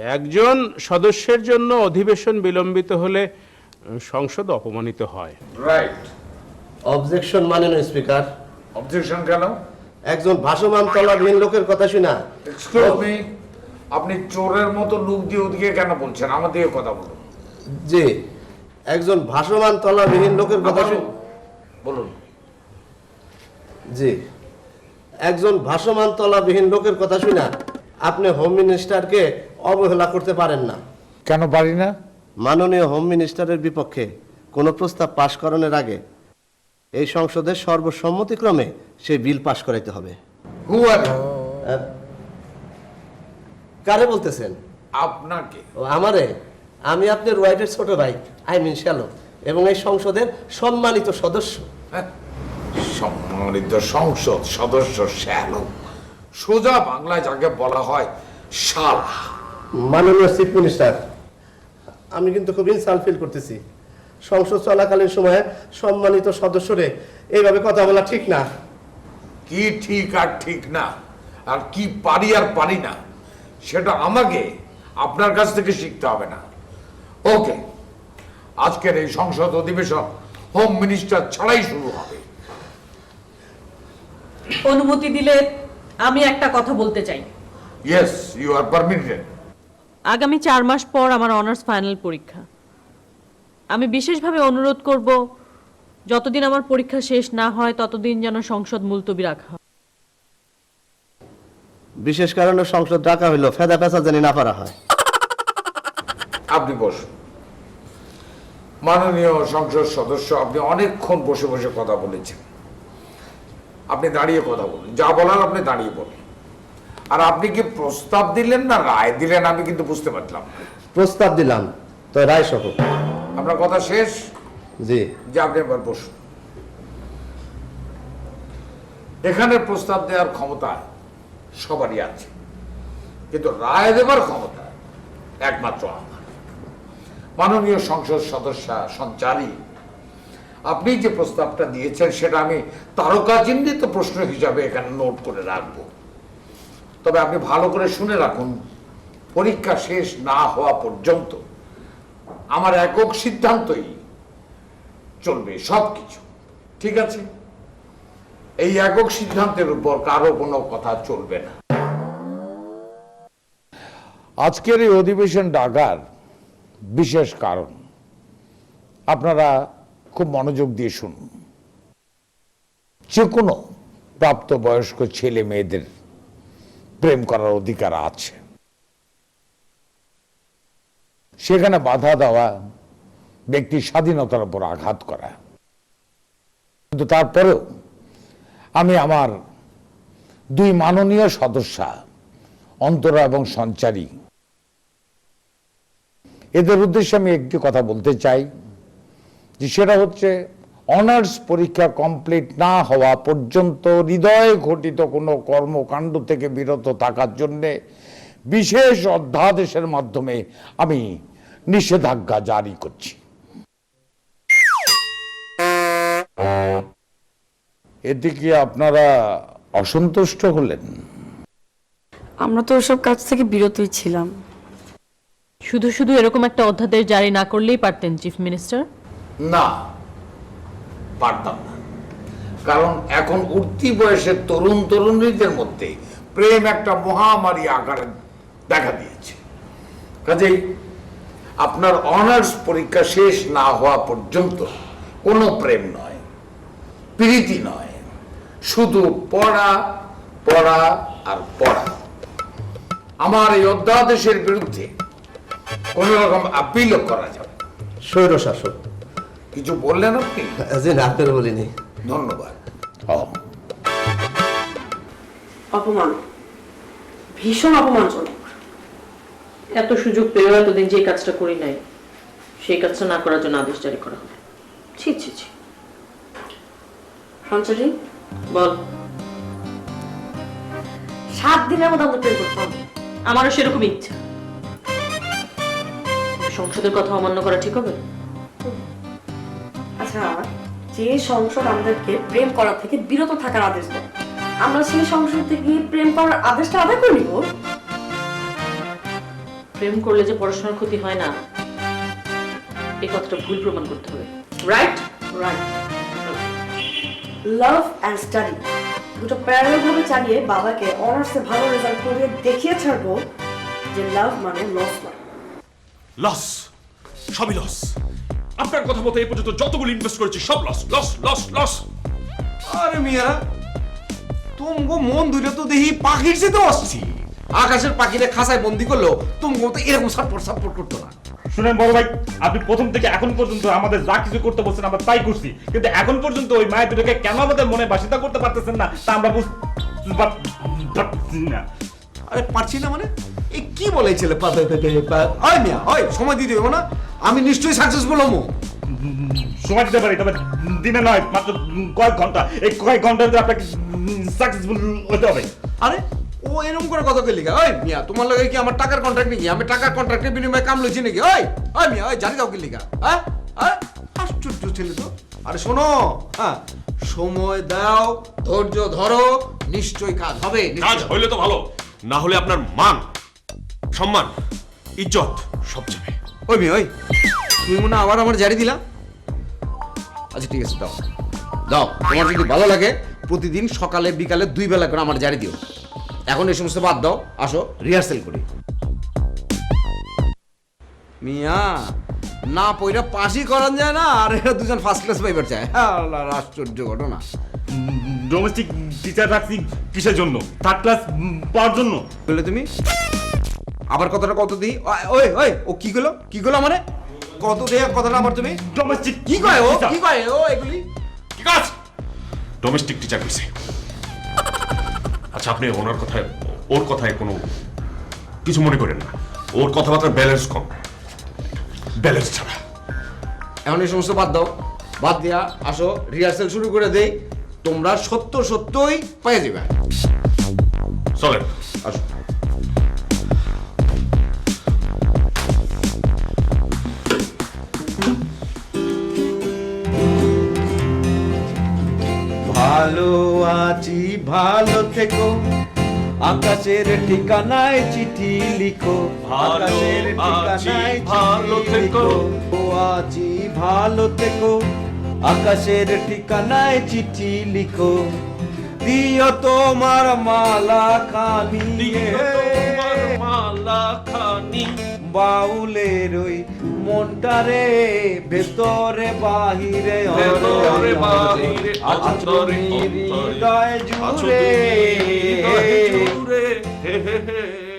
একজন সদস্যের জন্য অধিবেশন বিলম্বিত হলে সংসদ অপমানিত হয়। রাইট অবজেকশন মাননীয় স্পিকার অবজেকশন কেন? একজন ভাসমান তলাবিহীন লোকের কথা শুনা। এক্সকিউজ মি আপনি চোরের মতো লুক দিয়ে ওদিকে কেন বলছেন? আমার দিকে কথা বলুন। জি একজন ভাসমান তলাবিহীন লোকের কথা শুন। বলুন। জি একজন ভাসমান তলাবিহীন লোকের কথা শুনা। আপনি হোম মিনিস্টারকে অবহেলা করতে পারেন না। কেন পারি না? মাননীয় হোম মিনিস্টারের বিপক্ষে কোনো প্রস্তাব পাশ করানোর আগে এই সংসদের সর্বসম্মতিক্রমে সেই বিল পাশ করাইতে হবে। আহ, কারে বলতেছেন? আপনাকে। ও আমারে? আমি আপনার ওয়াইফের ছোট ভাই আই মিন শ্যালো এবং এই সংসদের সম্মানিত সদস্য। হ্যাঁ? সম্মানিত সংসদ সদস্য শ্যালো। সোজা বাংলায় যাকে বলা হয় শালা। মাননীয় চিফ মিনিস্টার আমি কিন্তু খুব ইনসাল্ট ফিল করতেছি। সংসদ চলাকালীন সময়ে সম্মানিত সদস্যরে এইভাবে কথা বলা ঠিক না। কি ঠিক আর ঠিক না? আর কি পারি আর পারি না? সেটা আমাকে আপনার কাছ থেকে শিখতে হবে না। ওকে আজকের এই সংসদ অধিবেশন হোম মিনিস্টার ছাড়াই শুরু হবে। অনুমতি দিলে আমি একটা কথা বলতে চাই। ইয়েস ইউ আর পারমিটেড আগামী চার মাস পর আমার অনার্স ফাইনাল পরীক্ষা। আমি বিশেষভাবে অনুরোধ করব যতদিন আমার পরীক্ষা শেষ না হয় ততদিন যেন সংসদ মুলতবি রাখা হয়। বিশেষ কারণে সংসদ ডাকা হইল ফেদা পেঁচা জানি না পারা হয়। আপনি বসুন। মাননীয় সংসদ সদস্য আপনি অনেকক্ষণ বসে বসে কথা বলেছেন। আপনি দাঁড়িয়ে কথা বলুন। যা বলার আপনি দাঁড়িয়ে বলুন। আর আপনি কি প্রস্তাব দিলেন না রায় দিলেন? আমি কিন্তু বুঝতে পারলাম প্রস্তাব দিলাম। তো রায় সহ। আপনার কথা শেষ? জি। যে আপনি এবার বসুন। এখানে প্রস্তাব দেওয়ার ক্ষমতা সবারই আছে। কিন্তু রায় দেবার ক্ষমতা একমাত্র আমার। মাননীয় সংসদ সদস্য সঞ্চারী আপনি যে প্রস্তাবটা দিয়েছেন সেটা আমি তারকা চিহ্নিত প্রশ্ন হিসাবে এখানে নোট করে রাখব। তবে আপনি ভালো করে শুনে রাখুন, পরীক্ষা শেষ না হওয়া পর্যন্ত আমার একক সিদ্ধান্তই চলবে সব কিছু ঠিক আছে? এই একক সিদ্ধান্তের উপর কারও কোনো কথা চলবে না। আজকের এই অধিবেশন ডাকার বিশেষ কারণ, আপনারা খুব মনোযোগ দিয়ে শুনুন। যে কোনো প্রাপ্তবয়স্ক ছেলে মেয়েদের প্রেম করার অধিকার আছে। সেখানে বাধা দেওয়া ব্যক্তির স্বাধীনতার উপর আঘাত করা। কিন্তু তারপরেও আমি আমার দুই মাননীয় সদস্যা, অন্তরা এবং সঞ্চারী, এদের উদ্দেশ্যে আমি একটি কথা বলতে চাই, যে সেটা হচ্ছে অনার্স পরীক্ষা কমপ্লিট না হওয়া পর্যন্ত হৃদয় ঘটিত কোনো কর্মকাণ্ড থেকে বিরত থাকার জন্যে বিশেষ অধ্যাদেশের মাধ্যমে আমি নিষেধাজ্ঞা জারি করছি। এতে কি আপনারা অসন্তুষ্ট হলেন? আমরা তো ওসব কাজ থেকে বিরতই ছিলাম। শুধু শুধু এরকম একটা অধ্যাদেশ জারি না করলেই পারতেন চিফ মিনিস্টার না পারতাম না। কারণ এখন উঠতি বয়সের তরুণ তরুণীদের মধ্যে প্রেম একটা মহামারী আকারে দেখা দিয়েছে। কাজেই আপনার অনার্স পরীক্ষা শেষ না হওয়া পর্যন্ত কোনো প্রেম নয়, প্রীতি নয়, শুধু পড়া পড়া আর পড়া। আমার এই অধ্যাদেশের বিরুদ্ধে কোন রকম আপিলও করা যাবে। স্বৈর শাসক কিছু বললেন আপনি? না আপনার বলিনি। ধন্যবাদ। অপমান। ভীষণ অপমানজনক। এত সুযোগ পেয়েও এতদিন যে কাজটা করি নাই সেই কাজটা না করার জন্য আদেশ জারি করা হবে। ছি ছি ছি। সঞ্চারী বল। সাত দিনের প্রেম করতে হবে। আমারও সেরকম ইচ্ছা। সংসদের কথা অমান্য করা ঠিক হবে? আচ্ছা যে সংসদ আমাদেরকে প্রেম করা থেকে বিরত থাকার আদেশ দেয়। আমরা সেই সংসদ থেকে প্রেম করার আদেশটা আদায় করে নিব। প্রেম করলে যে পড়াশোনার ক্ষতি হয় না এই কথাটা ভুল প্রমাণ করতে হবে। Right right love and study দুটো প্যারালাল ভাবে চালিয়ে বাবাকে অনার্সে ভালো রেজাল্ট করে দেখিয়ে ছাড়বো যে লাভ মানে লস না লস সবই লস আপনার কথা মতো এই পর্যন্ত যতগুলো ইনভেস্ট করেছি সব লস লস লস লস আরে মিয়ারা তুমগো মন দুইটা তো দেখি পাখির চেয়ে আসছি আকাশের পাখিরে খাঁচায় বন্দি করল তুমগো তো এরকম সাপোর্ট সাপোর্ট করতো না। শুনেন বড় ভাই আপনি প্রথম থেকে এখন পর্যন্ত আমাদের যা কিছু করতে বলছেন আমরা তাই করছি। কিন্তু এখন পর্যন্ত ওই মায়ের দুটোকে কেন আমাদের মনে বাসিতা করতে পারতেছেন না তা আমরা বুঝতে পার- পারছি না। আরে পারছি না মানে? এ কি বলে ছেলে? পা- পা- পা- পা- মিয়া ওই সময় দিয়ে দেবো না। আমি নিশ্চয়ই সাকসেসফুল হব। সময় দিতে পারি তবে দিনে নয় মাত্র কয়েক ঘণ্টা। এই কয়েক ঘণ্টার আপনাকে সাকসেসফুল হতে হবে। আরে ও এরকম করে কথা কইলি গা ওই মিয়া তোমার লগে কি আমার টাকার কন্ট্রাক্ট নাকি? আমি টাকার কন্ট্রাক্টের বিনিময়ে কাম লইছি নাকি? ওই ওই মিয়া ওই জানি দাও কি লিগা হ্যাঁ? হ্যাঁ? আশ্চর্য ছেলে তো। আরে শোনো হ্যাঁ সময় দাও ধৈর্য ধরো নিশ্চয়ই কাজ হবে কাজ হইলে তো ভালো। না হলে আপনার মান, সম্মান, ইজ্জত সব যাবে। ওই মেয়ে, ওই। তুমি মনে আবার আমার জারি দিলা? আচ্ছা ঠিক আছে, দাও। দাও, তোমার যদি ভালো লাগে, প্রতিদিন সকালে, বিকালে দুই বেলা করে আমার জারি দিও। এখন এই সমস্ত বাদ দাও, আসো রিহার্সেল করি। মিয়া, না পইরা পাশই করান যায় না, আর এরা দুজন ফার্স্ট ক্লাস পাইবার চায়। আল্লাহ আশ্চর্য ঘটনা। ডোমেস্টিক টিচার রাখছি কিসের জন্য? থার্ড ক্লাস পাওয়ার জন্য। বলে তুমি? আবার কথাটা কত দিই? ওই ওই ও কি গেলো? কি গেলো মানে? কত দেয়া কথাটা আবার তুমি? ডোমেস্টিক কি কয় ও? কি কয় ও এগুলি? ঠিক আছে ডোমেস্টিক টিচার হয়েছে আচ্ছা আপনি ওনার কথায় ওর কথায় কোনো কিছু মনে করেন না। ওর কথাবার্তার ব্যালেন্স কম। ব্যালেন্স ছাড়া। এখন এই সমস্ত বাদ দাও। বাদ দিয়া আসো রিহার্সেল শুরু করে দেই। তোমরা সত্য সত্যই পেয়ে যাবে চলেন। আসো। ভালো আছি ভালো থেকো। আকাশের ঠিকানায় চিঠি লিখো। ভালো আকাশের আছি, ঠিকানায় ভালো থেকো। ও আছি ভালো থেকো। আকাশের ঠিকানায় চিঠি লিখো। দিও তোমার মালা খানি। মালা খানি। বাউলের ওই মনটারে ভেতরে বাহিরে ভেতরে বাহিরে, অন্তরে হৃদয় জুড়ে। জুড়ে, হে হে হে।